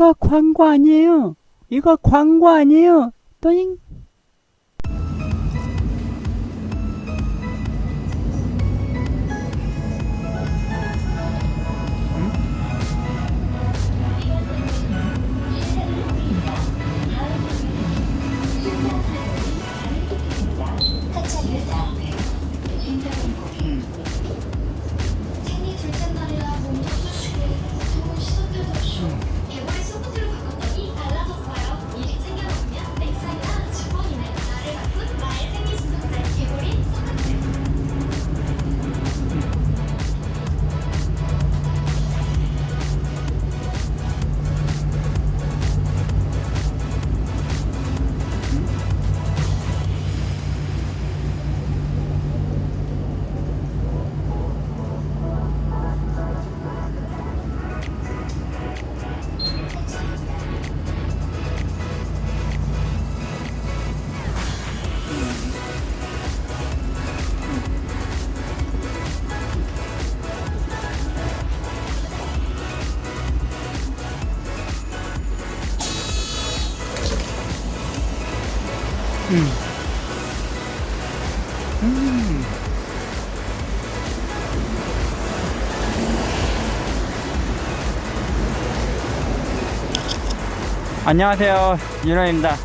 이거 광고 아니에요. 이거 광고 아니에요. 또잉. 안녕하세요. 윤호입니다.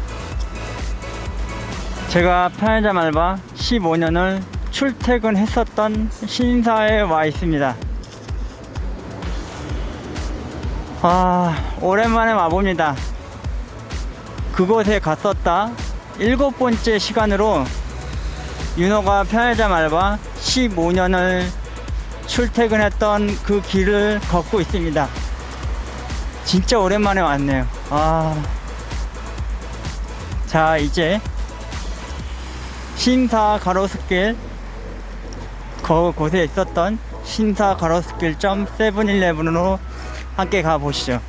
제가 편의점 알바 15년을 출퇴근했었던 신사에 와 있습니다. 아, 오랜만에 와봅니다. 그곳에 갔었다 일곱 번째 시간으로 윤호가 편의점 알바 15년을 출퇴근했던 그 길을 걷고 있습니다. 진짜 오랜만에 왔네요. 아. 자, 이제 신사 가로수길 그 곳에 있었던 신사 가로수길 점 세븐일레븐으로 함께 가보시죠.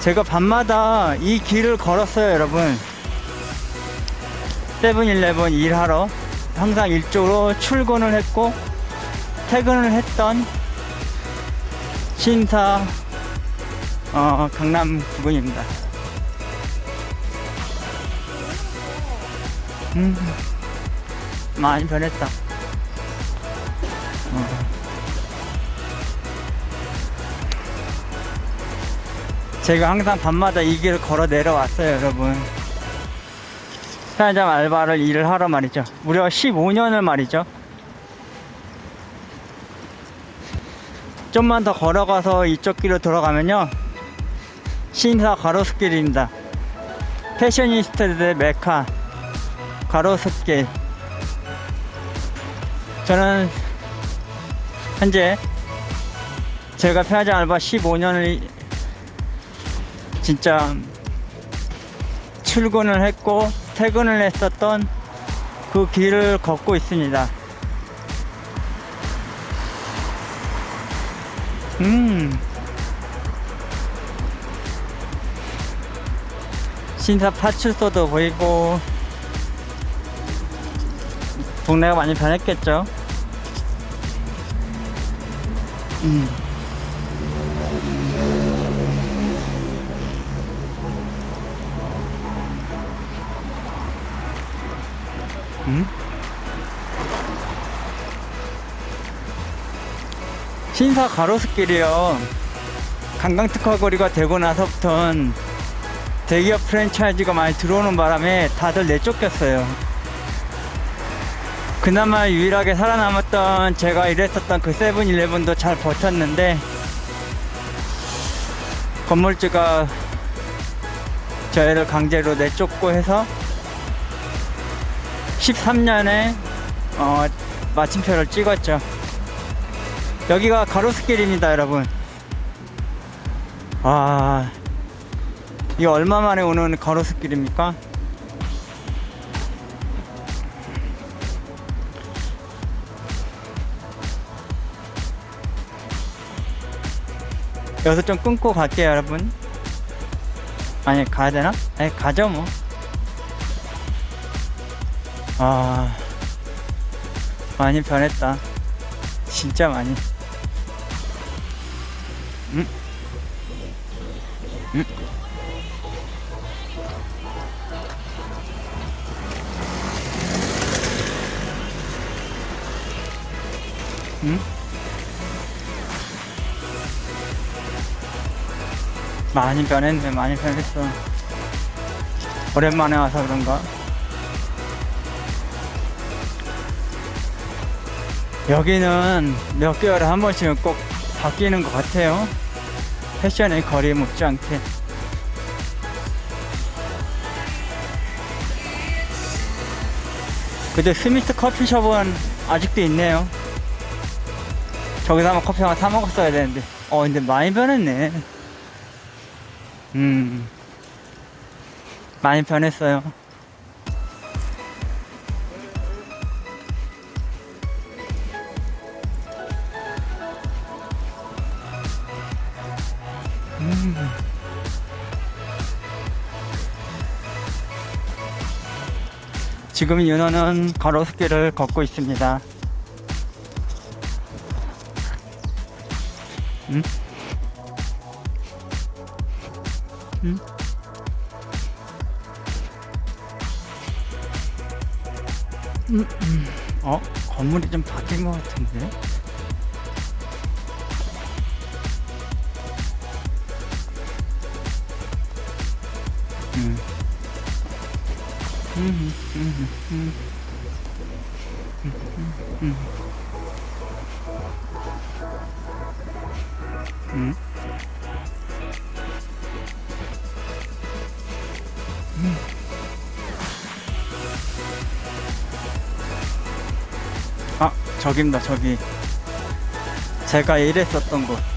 제가 밤마다 이 길을 걸었어요, 여러분. 세븐일레븐 일하러 항상 이쪽으로 출근을 했고 퇴근을 했던 신사 어, 강남 부근입니다. 음, 많이 변했다. 제가 항상 밤마다 이 길을 걸어 내려왔어요, 여러분. 편의점 알바를 일을 하러 말이죠. 무려 15년을 말이죠. 좀만 더 걸어가서 이쪽 길로 들어가면요 신사 가로수길입니다 패셔니스트들의 메카 가로수길 저는 현재 제가 편의점 알바 15년을 진짜 출근을 했고 퇴근을 했었던 그 길을 걷고 있습니다 음. 신사 파출소도 보이고 동네가 많이 변했겠죠. 음. 음? 신사 가로수길이요. 관광특화 거리가 되고 나서부터는 대기업 프랜차이즈가 많이 들어오는 바람에 다들 내쫓겼어요. 그나마 유일하게 살아남았던 제가 일했었던 그 세븐일레븐도 잘 버텼는데 건물주가 저희를 강제로 내쫓고 해서 13년에 어, 마침표를 찍었죠. 여기가 가로수길입니다, 여러분. 아, 이 얼마 만에 오는 가로수길입니까? 여기서 좀 끊고 갈게요, 여러분. 아니, 가야 되나? 아니, 가죠, 뭐. 아, 많이 변했다. 진짜 많이. 음? 음? 응? 많이 변했네, 많이 변했어. 오랜만에 와서 그런가? 여기는 몇 개월에 한 번씩은 꼭 바뀌는 것 같아요. 패션의 거리에 묻지 않게. 근데 스미스 커피숍은 아직도 있네요. 저기서 한번 커피 하나 사 먹었어야 되는데. 어, 근데 많이 변했네. 음. 많이 변했어요. 지금 윤호는 가로수길을 걷고 있습니다. 음? 음? 음, 음. 어? 건물이 좀 바뀐 것 같은데? 아, 저깁니다, 저기. 제가 일했었던 곳.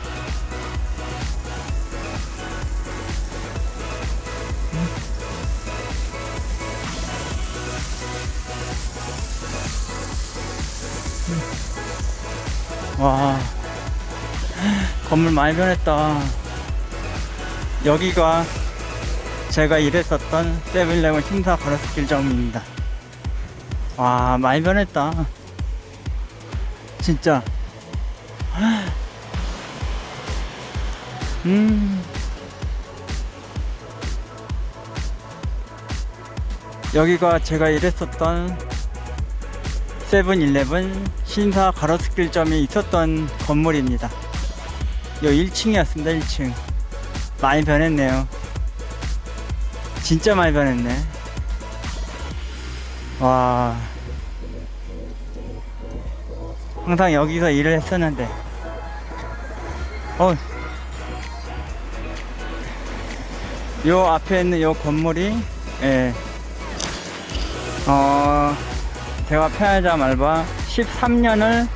많이 변했다. 여기가 제가 일했었던 세븐일레븐 신사 가로수길점입니다. 와 많이 변했다. 진짜. 음. 여기가 제가 일했었던 세븐일레븐 신사 가로수길점이 있었던 건물입니다. 요 1층이었습니다. 1층. 많이 변했네요. 진짜 많이 변했네. 와. 항상 여기서 일을 했었는데. 어. 요 앞에 있는 요 건물이, 예. 어, 제가 편의점 알바 13년을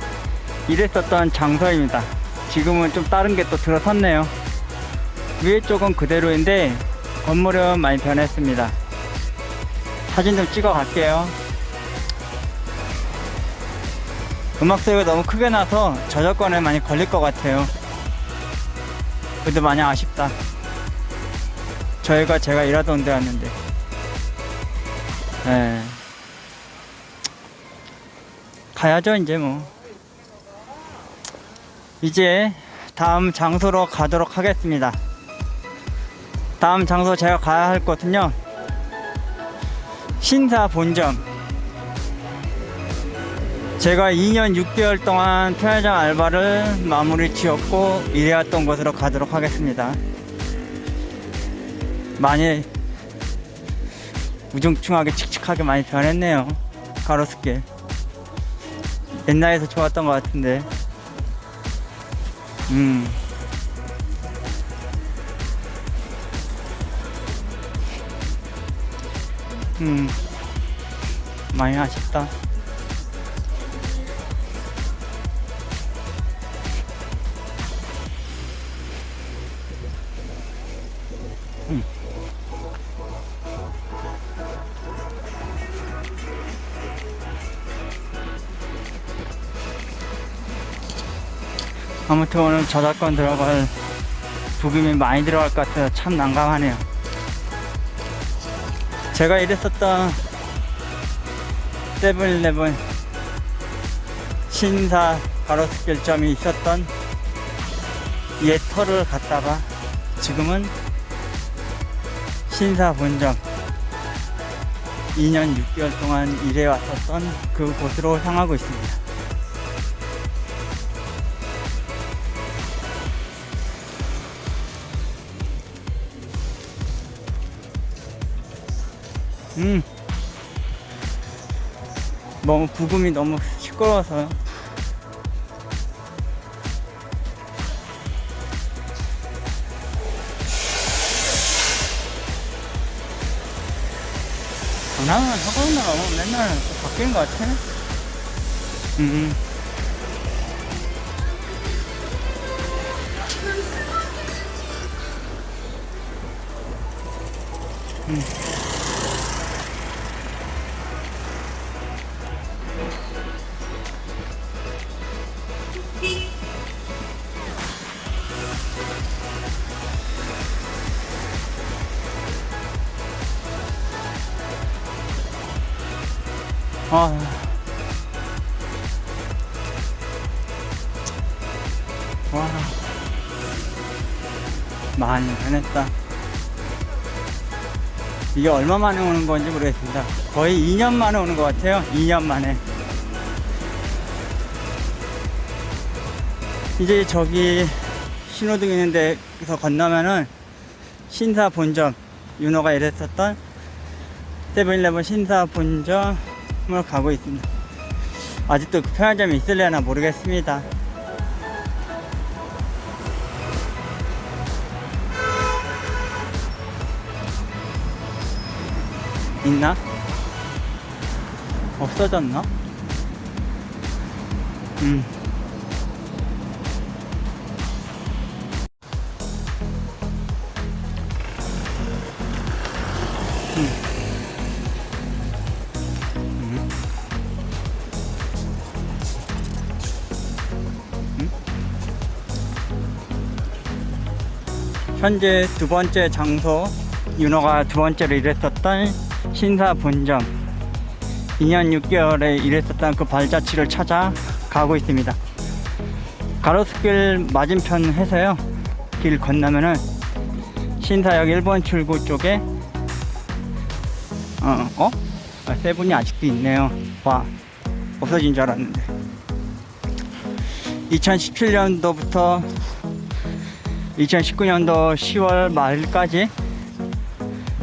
일했었던 장소입니다. 지금은 좀 다른 게 또 들어섰네요. 위에 쪽은 그대로인데 건물은 많이 변했습니다. 사진 좀 찍어 갈게요. 음악 소리가 너무 크게 나서 저작권에 많이 걸릴 것 같아요. 그래도 많이 아쉽다. 저희가 제가 일하던 데였는데. 예. 가야죠 이제 뭐 이제 다음 장소로 가도록 하겠습니다. 다음 장소 제가 가야 할 곳은요. 신사 본점. 제가 2년 6개월 동안 편의점 알바를 마무리 지었고 일해왔던 곳으로 가도록 하겠습니다. 많이 우중충하게 칙칙하게 많이 변했네요. 가로수길. 옛날에서 좋았던 것 같은데. 음. 음. 많이 아쉽다. 아무튼 오늘 저작권 들어갈 부금이 많이 들어갈 것 같아서 참 난감하네요. 제가 일했었던 세븐일레븐 신사 가로수길점이 있었던 옛 터를 갔다가 지금은 신사 본점 2년 6개월 동안 일해 왔었던 그곳으로 향하고 있습니다. 음. 너무 부금이 너무 시끄러워서요. 나는 학원으로 맨날 바뀌는 것 같아. 음. 음. 많이 변했다. 이게 얼마 만에 오는 건지 모르겠습니다. 거의 2년 만에 오는 것 같아요. 2년 만에. 이제 저기 신호등 있는 데 서 건너면은 신사 본점, 윤호가 일했었던 세븐일레븐 신사 본점을 가고 있습니다. 아직도 그 편의점이 있을려나 모르겠습니다. 있나? 없어졌나? 음. 현재 두 번째 장소 윤호가 두 번째로 일했었던 신사 본점 2년 6개월에 일했었던 그 발자취를 찾아 가고 있습니다. 가로수길 맞은편 해서요. 길 건너면은 신사역 1번 출구 쪽에 어? 어? 아, 세 분이 아직도 있네요. 와 없어진 줄 알았는데 2017년도부터 2019년도 10월 말까지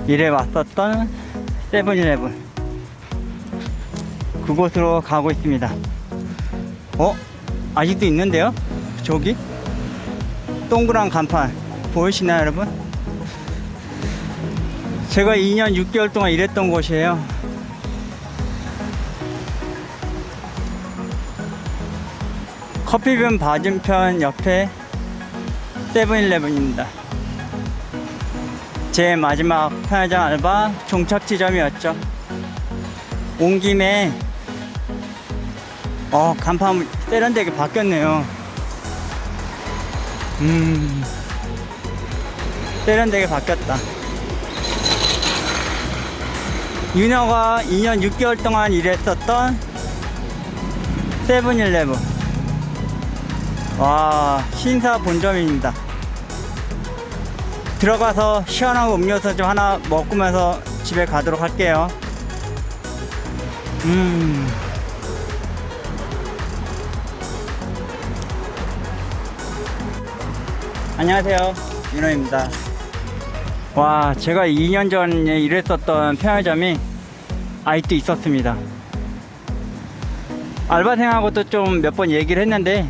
일해 왔었던 세븐일레븐 그곳으로 가고 있습니다. 어? 아직도 있는데요? 저기? 동그란 간판 보이시나요 여러분? 제가 2년 6개월 동안 일했던 곳이에요. 커피빈 맞은편 옆에 세븐일레븐입니다. 제 마지막 편의점 알바 종착 지점이었죠. 온 김에 어 간판 세련되게 바뀌었네요. 음 세련되게 바뀌었다. 윤여가 2년 6개월 동안 일했었던 세븐일레븐 와 신사 본점입니다. 들어가서 시원한 음료수 좀 하나 먹으면서 집에 가도록 할게요. 음. 안녕하세요. 윤호입니다. 와, 제가 2년 전에 일했었던 편의점이 아직도 있었습니다. 알바생하고도 좀 몇 번 얘기를 했는데,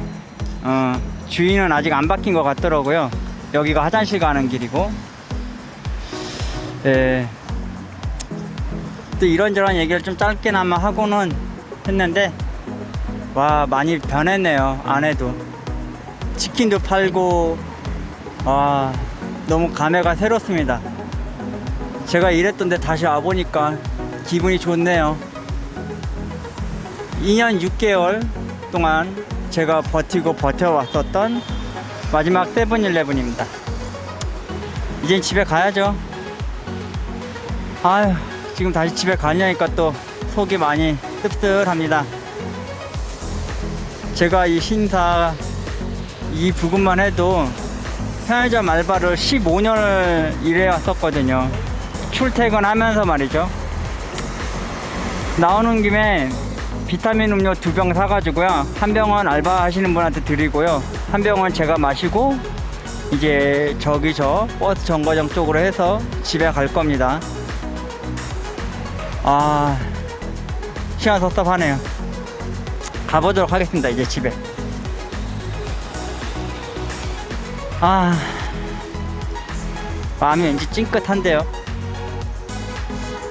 어, 주인은 아직 안 바뀐 것 같더라고요. 여기가 화장실 가는 길이고, 예. 또 이런저런 얘기를 좀 짧게나마 하고는 했는데, 와, 많이 변했네요. 안에도. 치킨도 팔고, 와, 너무 감회가 새롭습니다. 제가 일했던데 다시 와보니까 기분이 좋네요. 2년 6개월 동안 제가 버티고 버텨왔었던 마지막 세븐일레븐입니다. 이젠 집에 가야죠. 아휴, 지금 다시 집에 가려니까 또 속이 많이 씁쓸합니다. 제가 이 신사 이 부분만 해도 편의점 알바를 15년을 일해 왔었거든요. 출퇴근하면서 말이죠. 나오는 김에 비타민 음료 두 병 사가지고요. 한 병은 알바 하시는 분한테 드리고요. 한 병은 제가 마시고 이제 저기 저 버스 정거장 쪽으로 해서 집에 갈 겁니다. 아 시간 섭섭하네요. 가보도록 하겠습니다. 이제 집에. 아 마음이 왠지 찡긋한데요.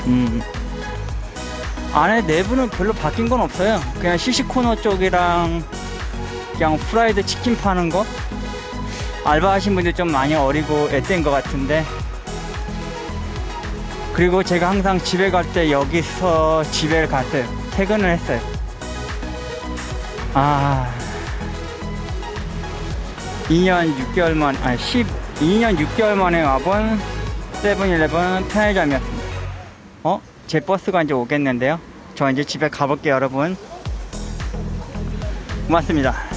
음. 안에 내부는 별로 바뀐 건 없어요. 그냥 시시코너 쪽이랑 그냥 프라이드 치킨 파는 거. 알바 하신 분들 좀 많이 어리고 앳된 것 같은데. 그리고 제가 항상 집에 갈 때 여기서 집에 갔어요. 퇴근을 했어요. 아. 2년 6개월 만, 아니 12년 6개월 만에 와본 세븐일레븐 편의점이었습니다. 어? 제 버스가 이제 오겠는데요. 저 이제 집에 가볼게요, 여러분. 고맙습니다.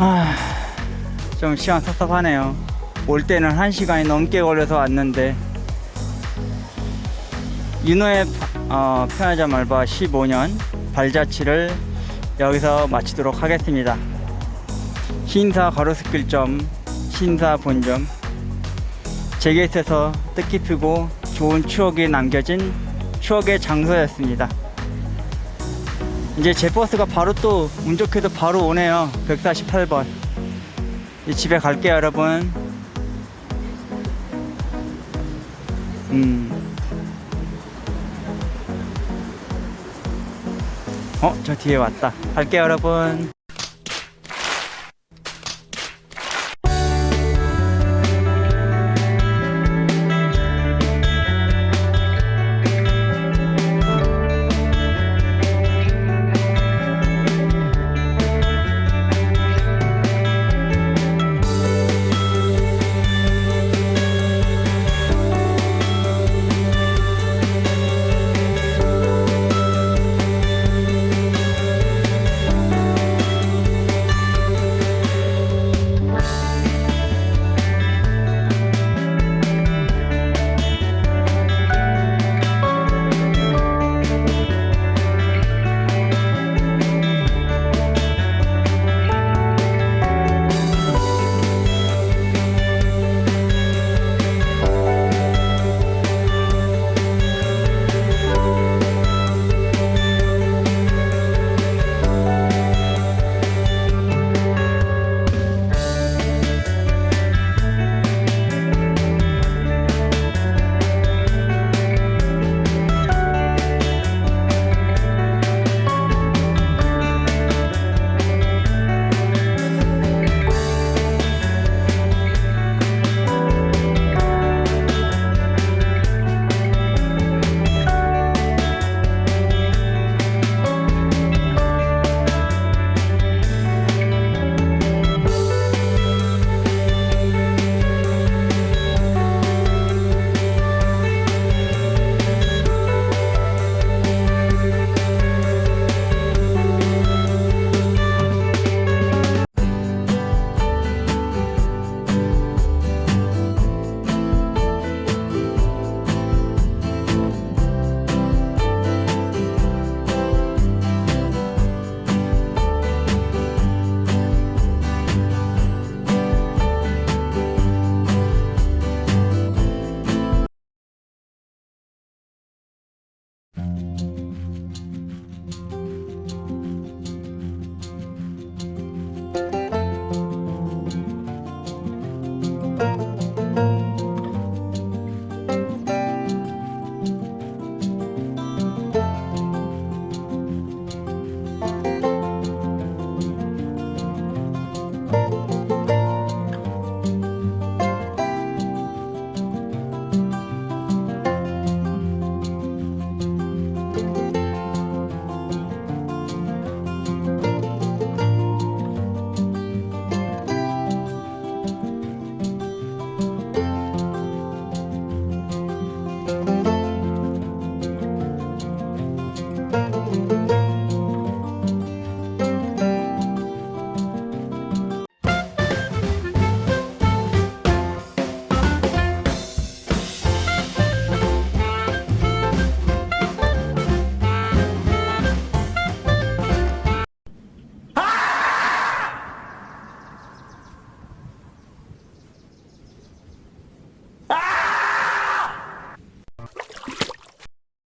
아, 좀 시간 섭섭하네요. 올 때는 한 시간이 넘게 걸려서 왔는데, 윤호의 어, 편의점 알바 15년 발자취를 여기서 마치도록 하겠습니다. 신사 가로수길점, 신사 본점, 제게 있어서 뜻깊고 좋은 추억이 남겨진 추억의 장소였습니다. 이제 제 버스가 바로 또 운 좋게도 바로 오네요. 148번. 이제 집에 갈게요, 여러분. 음. 어, 저 뒤에 왔다. 갈게요, 여러분.